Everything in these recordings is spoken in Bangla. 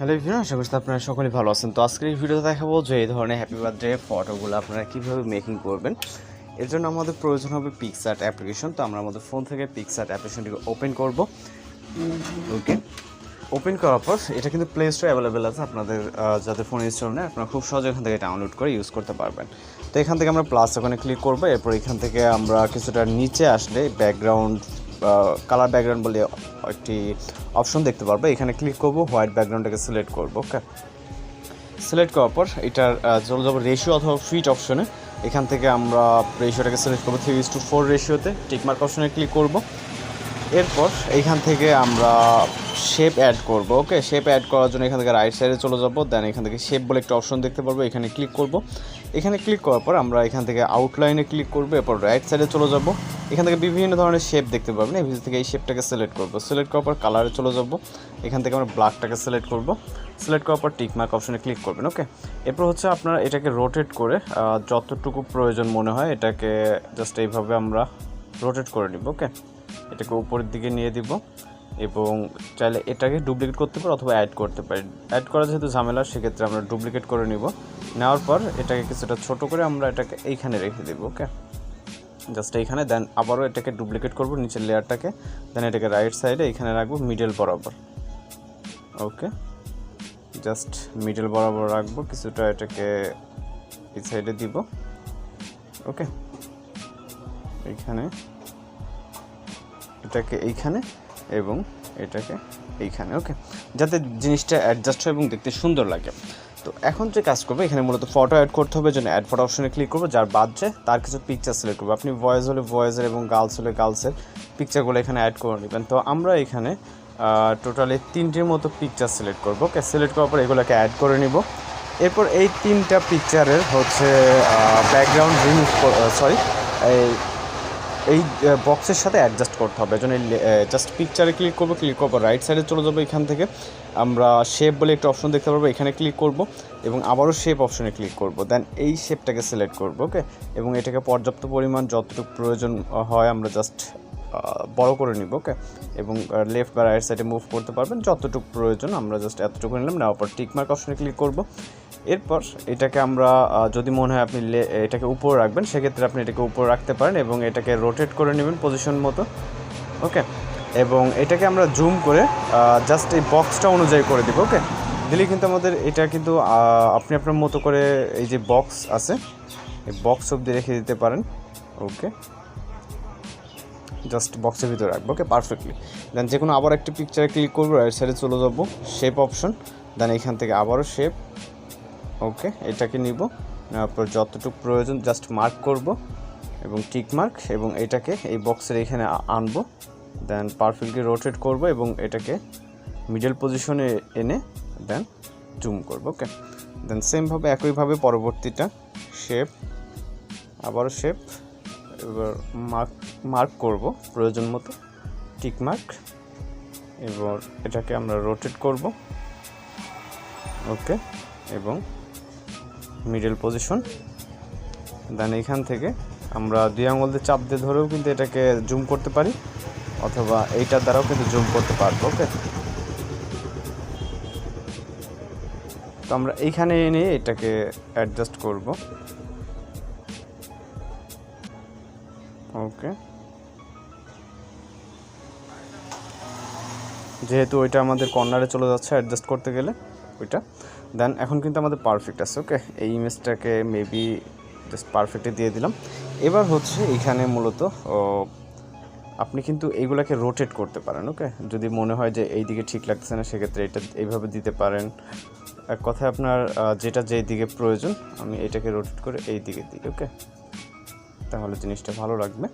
হ্যালো ভিডিও আশা করছি আপনারা সকলেই ভালো আছেন। তো আজকের এই ভিডিওতে দেখাবো যে এই ধরনের হ্যাপি বার্থডে ফটোগুলো আপনারা কীভাবে মেকিং করবেন। এর জন্য আমাদের প্রয়োজন হবে পিকসার্ট অ্যাপ্লিকেশন তো আমরা আমাদের ফোন থেকে পিকসার্ট অ্যাপ্লিকেশনটিকে ওপেন করব। ওকে ওপেন করার পর এটা কিন্তু প্লে স্টোরে অ্যাভেলেবেল আছে। আপনাদের যাদের ফোন ইনস্টল নেই, আপনারা খুব সহজে এখান থেকে ডাউনলোড করে ইউজ করতে পারবেন। তো এখান থেকে আমরা প্লাস ওখানে ক্লিক করব। এরপর এখান থেকে আমরা কিছুটা নিচে আসলে ব্যাকগ্রাউন্ড কালার ব্যাকগ্রাউন্ড বলে একটি অপশন দেখতে পারব। এখানে ক্লিক করব হোয়াইট ব্যাকগ্রাউন্ডটাকে সিলেক্ট করব ওকে সিলেক্ট করার পর এটার জল যাব রেশিও অথবা ফিট অপশনে এখান থেকে আমরা রেশিওটাকে সিলেক্ট করব থ্রি ইস টু ফোর রেশিওতে টিকমার্ক অপশনে ক্লিক করব। এরপর এইখান থেকে আমরা শেপ অ্যাড করব ওকে শেপ অ্যাড করার জন্য এখান থেকে রাইট সাইডে চলে যাব দেন এখান থেকে শেপ বলে একটা অপশন দেখতে পারব, এখানে ক্লিক করব। এখানে ক্লিক করার পর আমরা এখান থেকে আউটলাইনে ক্লিক করব, এরপর রাইট সাইডে চলে যাব। এখান থেকে বিভিন্ন ধরনের শেপ দেখতে পারবেন, এই ভিতর থেকে এই শেপটাকে সিলেক্ট করব। সিলেক্ট করার পর কালারে চলে যাব, এখান থেকে আমরা ব্ল্যাকটাকে সিলেক্ট করব। সিলেক্ট করার পর টিকমার্ক অপশনে ক্লিক করবেন ওকে এরপর হচ্ছে আপনারা এটাকে রোটেট করে যতটুকু প্রয়োজন মনে হয় এটাকে জাস্ট এইভাবে আমরা রোটেট করে নিব ওকে এটাকে উপরের দিকে নিয়ে দিব এবং চাইলে এটাকে ডুপ্লিকেট করতে পারি অথবা অ্যাড করতে পারি। অ্যাড করা যেহেতু ঝামেলা, সেক্ষেত্রে আমরা ডুপ্লিকেট করে নিব। নেওয়ার পর এটাকে কিছুটা ছোট করে আমরা এটাকে এইখানে রেখে দেবো ওকে জাস্ট এইখানে দেন আবারও এটাকে ডুপ্লিকেট করব নিচের লেয়ারটাকে। দেন এটাকে রাইট সাইডে এখানে রাখব মিডল বরাবর ওকে জাস্ট মিডল বরাবর রাখব, কিছুটা এটাকে এই সাইডে দিব ওকে এইখানে এটাকে এইখানে এবং এটাকে এইখানে ওকে যাতে জিনিসটা অ্যাডজাস্ট হয় এবং দেখতে সুন্দর লাগে। তো এখন যে কাজ করবে, এখানে মূলত ফটো অ্যাড করতে হবে জন্য অ্যাড ফটো অপশনে ক্লিক করব, যার বাদছে তার কিছু পিকচার সিলেক্ট করব। আপনি ভয়েস হলে ভয়েসের এবং গার্লস হলে গার্লসের পিকচারগুলো এখানে অ্যাড করে নেবেন। তো আমরা এখানে টোটালি তিনটির মতো পিকচার সিলেক্ট করব ওকে সিলেক্ট করার পর এগুলোকে অ্যাড করে নিব। এরপর এই তিনটা পিকচারের হচ্ছে ব্যাকগ্রাউন্ড রিমুভ সরি এই এই বক্সের সাথে অ্যাডজাস্ট করতে হবে। এজন্য জাস্ট পিকচারে ক্লিক করব ক্লিক করব রাইট সাইডে চলে যাব এখান থেকে। আমরা শেপ বলে একটা অপশন দেখতে পারব, এখানে ক্লিক করব এবং আবারও শেপ অপশনে ক্লিক করব। দেন এই শেপটাকে সিলেক্ট করব ওকে এবং এটাকে পর্যাপ্ত পরিমাণ যতটুকু প্রয়োজন হয় আমরা জাস্ট বড় করে নিব ওকে এবং লেফট বা রাইট সাইডে মুভ করতে পারবেন, যতটুকু প্রয়োজন আমরা জাস্ট এতটুকু নিলাম। নেওয়ার পর টিকমার্ক অপশনে ক্লিক করব। এরপর এটাকে আমরা যদি মনে হয় আপনি এটাকে উপরে রাখবেন, সেক্ষেত্রে আপনি এটাকে উপরে রাখতে পারেন এবং এটাকে রোটেট করে নেবেন পজিশন মতো। ওকে এবং এটাকে আমরা জুম করে জাস্ট এই বক্সটা অনুযায়ী করে দিব ওকে দিলে কিন্তু আমাদের এটা কিন্তু আপনি আপনার মতো করে এই যে বক্স আছে, এই বক্স অবধি রেখে দিতে পারেন ওকে জাস্ট বক্সের ভিতরে রাখব ওকে পারফেক্টলি দেন যে কোনো আবার একটা পিকচারে ক্লিক করব রাইট সাইডে চলে যাব শেপ অপশন দেন এখান থেকে আবারও শেপ ওকে এটাকে নিব। নেওয়ার পর যতটুকু প্রয়োজন জাস্ট মার্ক করব এবং টিক মার্ক এবং এটাকে এই বক্সের এখানে আনব। দেন পারফেক্টলি রোটেট করব এবং এটাকে মিডল পজিশনে এনে দেন জুম করব ওকে দেন সেমভাবে একইভাবে পরবর্তীটা শেপ আবারও শেপ এবার মার্ক মার্ক করব প্রয়োজন মতো। টিক মার্ক এবার এটাকে আমরা রোটেট করব ওকে এবং মিডল পজিশন দেন এখান থেকে আমরা দুই আঙুল দিয়ে চাপ দিয়ে ধরেও কিন্তু এটাকে জুম করতে পারি, অথবা এইটার দ্বারাও কিন্তু জুম করতে পারব ওকে তো আমরা এইখানে এনে এটাকে অ্যাডজাস্ট করব। ওকে যেহেতু ওইটা আমাদের কর্নারে চলে যাচ্ছে অ্যাডজাস্ট করতে গেলে। ওইটা। দেন এখন কিন্তু আমাদের পারফেক্ট আছে ওকে এই ইমেজটাকে মেবি জাস্ট পারফেক্টে দিয়ে দিলাম। এবার হচ্ছে এখানে মূলত আপনি কিন্তু এইগুলাকে রোটেট করতে পারেন ওকে যদি মনে হয় যে এই দিকে ঠিক লাগছে না, সেক্ষেত্রে এটা এইভাবে দিতে পারেন। এক কথায় আপনার যেটা যেই দিকে প্রয়োজন, আমি এটাকে রোটেট করে এই দিকে দিই ওকে তাহলে জিনিসটা ভালো লাগবে।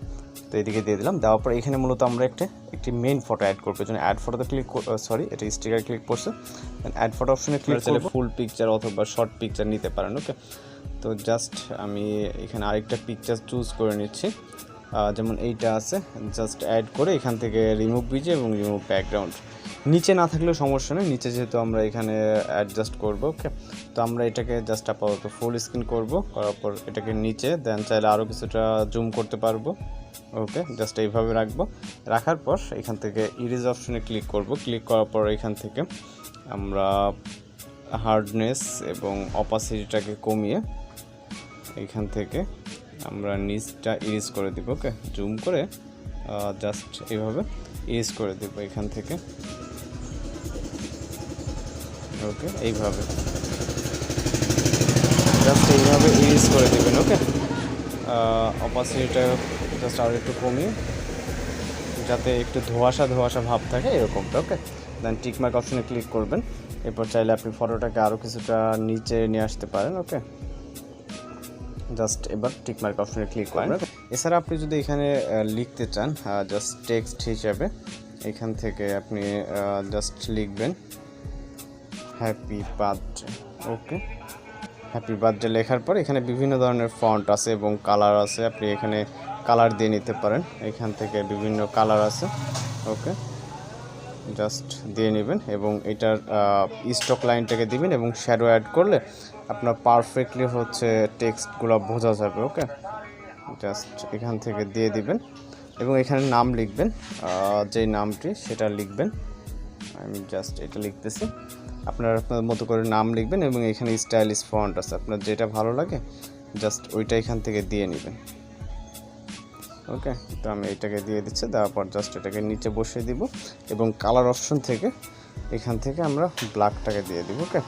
তো এদিকে দিয়ে দিলাম। দেওয়ার পর এখানে মূলত আমরা একটা একটি মেন ফটো অ্যাড করব। জন্য অ্যাড ফটোতে ক্লিক সরি এটা স্টিকার ক্লিক করছে। অ্যাড ফটো অপশনে ক্লিক করলে ফুল পিকচার অথবা শর্ট পিকচার নিতে পারেন ওকে তো জাস্ট আমি এখানে আরেকটা পিকচার চুজ করে নিচ্ছি। যেমন এইটা আছে জাস্ট অ্যাড করে এখান থেকে রিমুভ বিজে এবং রিমুভ ব্যাকগ্রাউন্ড নিচে না থাকলেও সমস্যা নেই, নিচে যেহেতু আমরা এখানে অ্যাডজাস্ট করব ওকে তো আমরা এটাকে জাস্ট আপাতত ফুল স্ক্রিন করব, করার পর এটাকে নিচে দেন চাইলে আরও কিছুটা জুম করতে পারব ওকে জাস্ট এইভাবে রাখব। রাখার পর এখান থেকে ইরেজ অপশনে ক্লিক করব। ক্লিক করার পর এখান থেকে আমরা হার্ডনেস এবং অপাসিটিটাকে কমিয়ে এখান থেকে আমরা নিচটা ইরেজ করে দিব ওকে জুম করে জাস্ট এইভাবে ইরেজ করে দিব এখান থেকে। ওকে এইভাবে। জাস্ট এইভাবে ইরেজ করে দেবেন ওকে অপাসিটিটা জাস্ট আরও একটু কমিয়ে, যাতে একটু ধোয়াশা ধোয়াশা ভাব থাকে, এরকমটা ওকে দেন টিকমার্ক অপশনে ক্লিক করবেন। এরপর চাইলে আপনি ফটোটাকে আরও কিছুটা নিচে নিয়ে আসতে পারেন ওকে জাস্ট এবার টিকমার্ক অপশনে ক্লিক করেন। এছাড়া আপনি যদি এখানে লিখতে চান জাস্ট টেক্সট হিসাবে এখান থেকে আপনি জাস্ট লিখবেন happy birthday okay happy birthday লেখার পর এখানে বিভিন্ন ধরনের ফন্ট আছে এবং কালার আছে। আপনি এখানে কালার দিয়ে নিতে পারেন। এখান থেকে বিভিন্ন কালার আছে। ওকে জাস্ট দিয়ে নেবেন এবং এটার স্টক লাইনটাকে দিবেন এবং শ্যাডো অ্যাড করলে আপনার পারফেক্টলি হচ্ছে টেক্সটগুলো বোঝা যাবে ওকে জাস্ট এখান থেকে দিয়ে দিবেন এবং এখানে নাম লিখবেন যেই নামটি সেটা লিখবেন। আমি জাস্ট এটা লিখতেছি। আপনার আপনার মতো করে নাম লিখবেন এবং এখানে স্টাইলিশ ফন্ট আছে। আপনার যেটা ভালো লাগে জাস্ট ওইটা এখান থেকে দিয়ে নেবেন। ওকে তো আমি এটাকে দিয়ে দিচ্ছি, দেওয়ার পর জাস্ট এটাকে নিচে বসিয়ে দিব এবং কালার অপশন থেকে এখান থেকে আমরা ব্ল্যাকটাকে দিয়ে দিব ওকে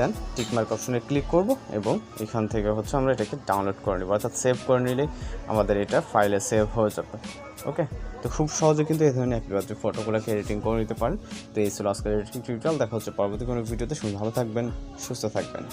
দেন টিকমার্ক অপশনে ক্লিক করব এবং এখান থেকে হচ্ছে আমরা এটাকে ডাউনলোড করে নেব। অর্থাৎ সেভ করে নিলে আমাদের এটা ফাইলে সেভ হয়ে যাবে। ওকে তো খুব সহজে কিন্তু এই ধরনের বার্থডে ফটোগুলোকে এডিটিং করে নিতে পারেন। তো এই ছিল আজকের এডিটিং টিউটোরিয়াল দেখা হচ্ছে পরবর্তী কোনো ভিডিওতে শুনে ভালো থাকবেন, সুস্থ থাকবেন।